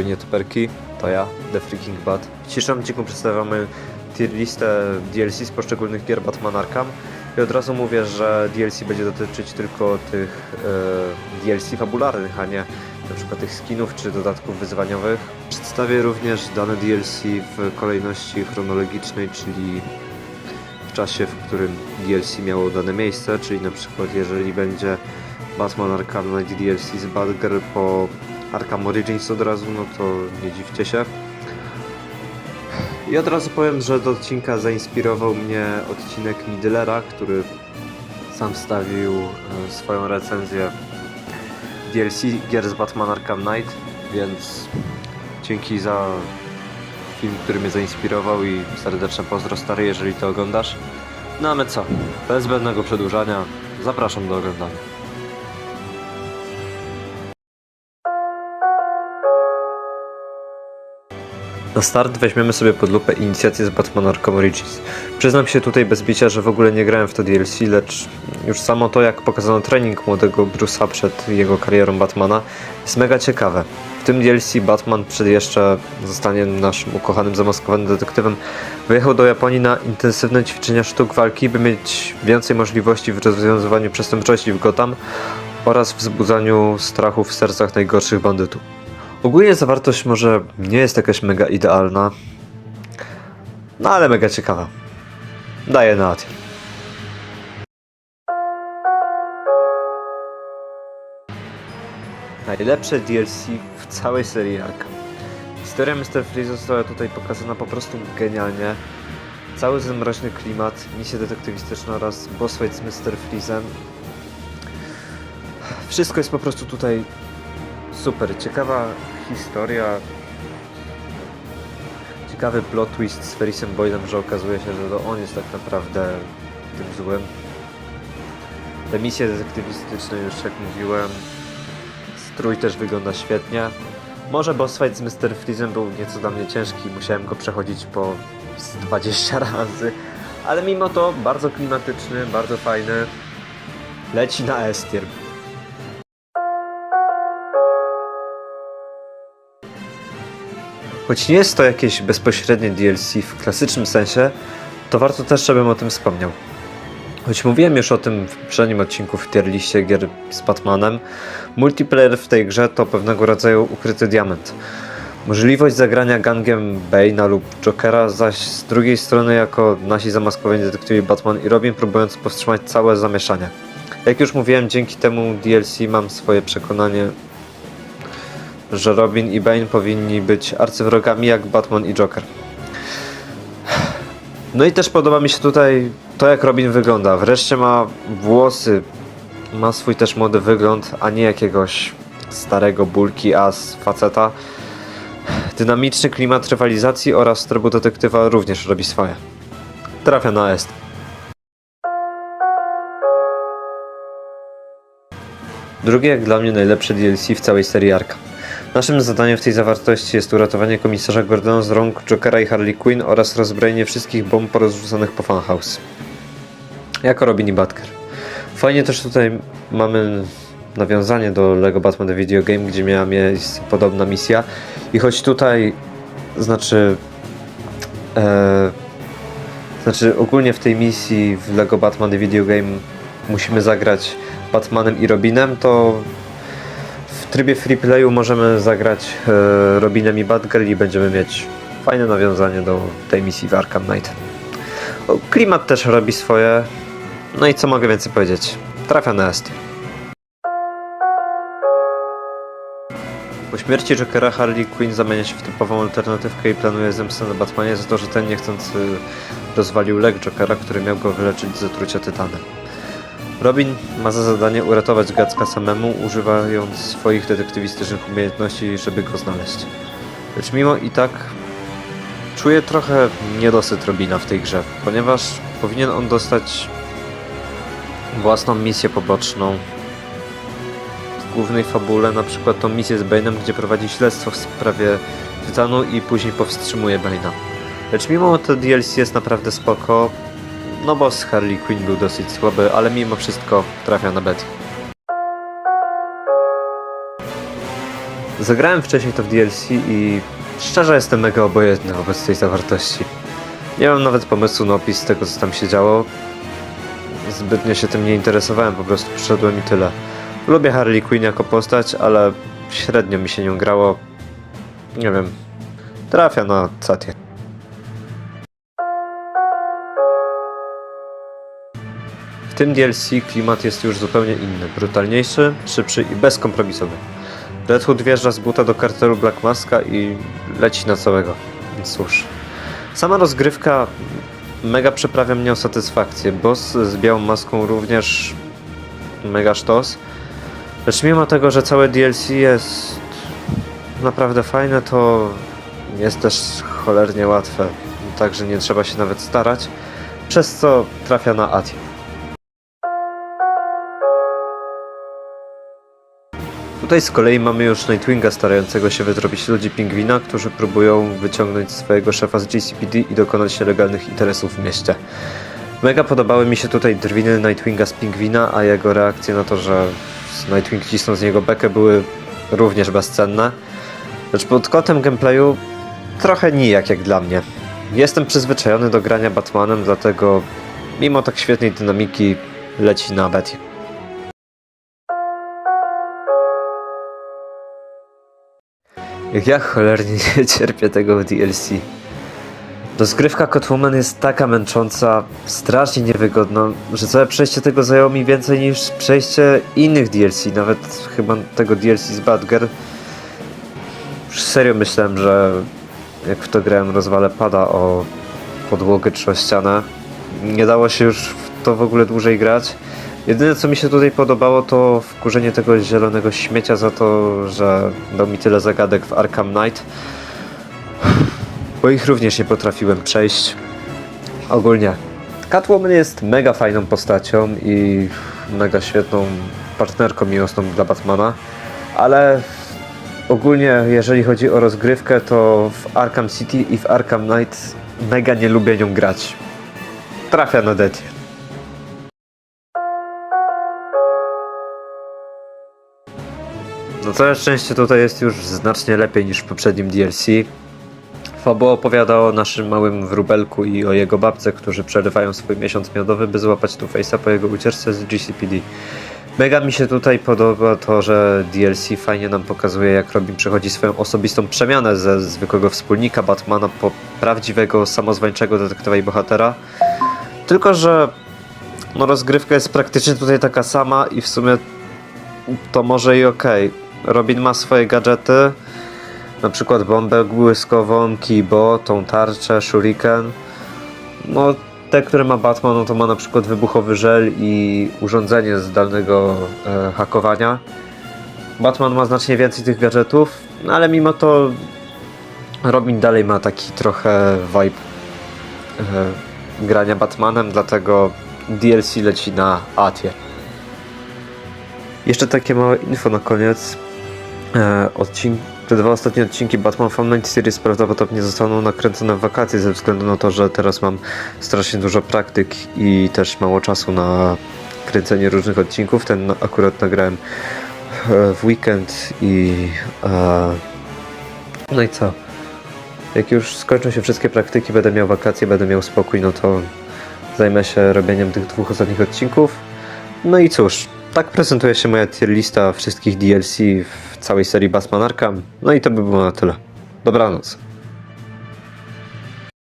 youtuberki, to ja, The Freaking Bad. W dzisiejszym odcinku przedstawiamy tier listę DLC z poszczególnych gier Batman Arkham i od razu mówię, że DLC będzie dotyczyć tylko tych e, DLC fabularnych, a nie przykład tych skinów czy dodatków wyzwaniowych. Przedstawię również dane DLC w kolejności chronologicznej, czyli w czasie, w którym DLC miało dane miejsce, czyli przykład jeżeli będzie Batman Arkham Knight DLC z Badger po Arkham Origins od razu, no to nie dziwcie się. I od razu powiem, że do odcinka zainspirował mnie odcinek Midlera, który sam wstawił e, swoją recenzję DLC gier z Batman Arkham Knight, więc dzięki za film, który mnie zainspirował i serdeczne pozdro stary, jeżeli to oglądasz. No a my co? Bez zbędnego przedłużania, zapraszam do oglądania. Na start weźmiemy sobie pod lupę inicjację z Batman Arkham Origins. Przyznam się tutaj bez bicia, że w ogóle nie grałem w to DLC, lecz już samo to, jak pokazano trening młodego Bruce'a przed jego karierą Batmana, jest mega ciekawe. W tym DLC Batman przed jeszcze zostanie naszym ukochanym, zamaskowanym detektywem wyjechał do Japonii na intensywne ćwiczenia sztuk walki, by mieć więcej możliwości w rozwiązywaniu przestępczości w Gotham oraz wzbudzaniu strachu w sercach najgorszych bandytów. Ogólnie zawartość może nie jest jakaś mega idealna, no ale mega ciekawa. Daję na tier. Najlepsze DLC w całej serii Arkham. Historia Mr. Freeze została tutaj pokazana po prostu genialnie. Cały ten mroczny klimat, misje detektywistyczne oraz boss fight z Mr. Freezem. Wszystko jest po prostu tutaj super. Ciekawa historia. Ciekawy plot twist z Ferrisem Boydem, że okazuje się, że to on jest tak naprawdę tym złym. Te misje detektywistyczne już jak mówiłem. Strój też wygląda świetnie. Może boss fight z Mr. Freezem był nieco dla mnie ciężki, musiałem go przechodzić po z 20 razy. Ale mimo to bardzo klimatyczny, bardzo fajny. Leci na S-tier. Choć nie jest to jakieś bezpośrednie DLC w klasycznym sensie, to warto też, żebym o tym wspomniał. Choć mówiłem już o tym w poprzednim odcinku w tier liście gier z Batmanem, multiplayer w tej grze to pewnego rodzaju ukryty diament. Możliwość zagrania gangiem Bane'a lub Jokera, zaś z drugiej strony jako nasi zamaskowani detektywi Batman i Robin próbując powstrzymać całe zamieszanie. Jak już mówiłem, dzięki temu DLC mam swoje przekonanie, że Robin i Bane powinni być arcywrogami jak Batman i Joker. No i też podoba mi się tutaj to, jak Robin wygląda. Wreszcie ma włosy, ma swój też młody wygląd, a nie jakiegoś starego bulki as faceta. Dynamiczny klimat rywalizacji oraz trybu detektywa również robi swoje. Trafia na est. Drugie jak dla mnie najlepsze DLC w całej serii Arkham. Naszym zadaniem w tej zawartości jest uratowanie komisarza Gordona z rąk Jokera i Harley Quinn oraz rozbrojenie wszystkich bomb porozrzucanych po Funhouse. Jako Robin i Batker. Fajnie też tutaj mamy nawiązanie do Lego Batman The Video Game, gdzie miała miejsce podobna misja i choć tutaj znaczy e, znaczy ogólnie w tej misji w Lego Batman The Video Game musimy zagrać Batmanem i Robinem, to trybie freeplayu możemy zagrać e, Robinem i Batgirl i będziemy mieć fajne nawiązanie do tej misji w Arkham Knight. O, klimat też robi swoje. No i co mogę więcej powiedzieć? Trafia na est. Po śmierci Jokera Harley Quinn zamienia się w typową alternatywkę i planuje zemstę na Batmanie za to, że ten niechcący rozwalił lek Jokera, który miał go wyleczyć z zatrucia tytanem. Robin ma za zadanie uratować Gacka samemu, używając swoich detektywistycznych umiejętności, żeby go znaleźć. Lecz mimo i tak czuję trochę niedosyt Robina w tej grze, ponieważ powinien on dostać własną misję poboczną w głównej fabule, na przykład tą misję z Bane'em, gdzie prowadzi śledztwo w sprawie Tytanu i później powstrzymuje Bane'a. Lecz mimo to DLC jest naprawdę spoko, no bo z Harley Quinn był dosyć słaby, ale mimo wszystko trafia na Betty. Zagrałem wcześniej to w DLC i szczerze jestem mega obojętny wobec tej zawartości. Nie mam nawet pomysłu na opis tego, co tam się działo. Zbytnio się tym nie interesowałem, po prostu przyszedłem i tyle. Lubię Harley Quinn jako postać, ale średnio mi się nią grało. Nie wiem. Trafia na Satię. Tym DLC klimat jest już zupełnie inny. Brutalniejszy, szybszy i bezkompromisowy. Red Hood wjeżdża z buta do kartelu Black Maska i leci na całego. Cóż. Sama rozgrywka mega przeprawia mnie o satysfakcję. Boss z białą maską również mega sztos. Lecz mimo tego, że całe DLC jest naprawdę fajne, to jest też cholernie łatwe. Także nie trzeba się nawet starać. Przez co trafia na Ati. Tutaj z kolei mamy już Nightwinga starającego się wytropić ludzi pingwina, którzy próbują wyciągnąć swojego szefa z GCPD i dokonać nielegalnych interesów w mieście. Mega podobały mi się tutaj drwiny Nightwinga z pingwina, a jego reakcje na to, że Nightwing cisnął z niego bekę były również bezcenne. Lecz pod kątem gameplayu trochę nijak jak dla mnie. Jestem przyzwyczajony do grania Batmanem, dlatego mimo tak świetnej dynamiki leci na Betty. Jak ja cholernie nie cierpię tego w DLC. Rozgrywka Catwoman jest taka męcząca, strasznie niewygodna, że całe przejście tego zajęło mi więcej niż przejście innych DLC, nawet chyba tego DLC z. Już serio myślałem, że jak w to grałem rozwalę pada o podłogę czy o ścianę. Nie dało się już w to w ogóle dłużej grać. Jedyne co mi się tutaj podobało to wkurzenie tego zielonego śmiecia za to, że dał mi tyle zagadek w Arkham Knight. Bo ich również nie potrafiłem przejść. Ogólnie Catwoman jest mega fajną postacią i mega świetną partnerką miłosną dla Batmana, ale ogólnie jeżeli chodzi o rozgrywkę to w Arkham City i w Arkham Knight mega nie lubię nią grać. Trafia na decie. No całe szczęście tutaj jest już znacznie lepiej niż w poprzednim DLC. Fabuła opowiada o naszym małym wróbelku i o jego babce, którzy przerywają swój miesiąc miodowy, by złapać Two-Face'a po jego ucieczce z GCPD. Mega mi się tutaj podoba to, że DLC fajnie nam pokazuje, jak Robin przechodzi swoją osobistą przemianę ze zwykłego wspólnika Batmana po prawdziwego, samozwańczego detektywa i bohatera. Tylko, że no, rozgrywka jest praktycznie tutaj taka sama i w sumie to może i okej. Robin ma swoje gadżety, na przykład bombę błyskową, Kibo, tą tarczę, shuriken. No, te, które ma Batman, no to ma na przykład wybuchowy żel i urządzenie zdalnego e, hakowania. Batman ma znacznie więcej tych gadżetów, no ale mimo to Robin dalej ma taki trochę vibe e, grania Batmanem, dlatego DLC leci na Atie. Jeszcze takie małe info na koniec. E, odcink, te dwa ostatnie odcinki Batman Fan Night Series prawdopodobnie zostaną nakręcone w wakacje ze względu na to, że teraz mam strasznie dużo praktyk i też mało czasu na kręcenie różnych odcinków. Ten akurat nagrałem e, w weekend i e, no i co? Jak już skończą się wszystkie praktyki, będę miał wakacje, będę miał spokój, no to zajmę się robieniem tych dwóch ostatnich odcinków. No i cóż, tak prezentuje się moja tier lista wszystkich DLC w całej serii Batman Arkham. No i to by było na tyle. Dobranoc.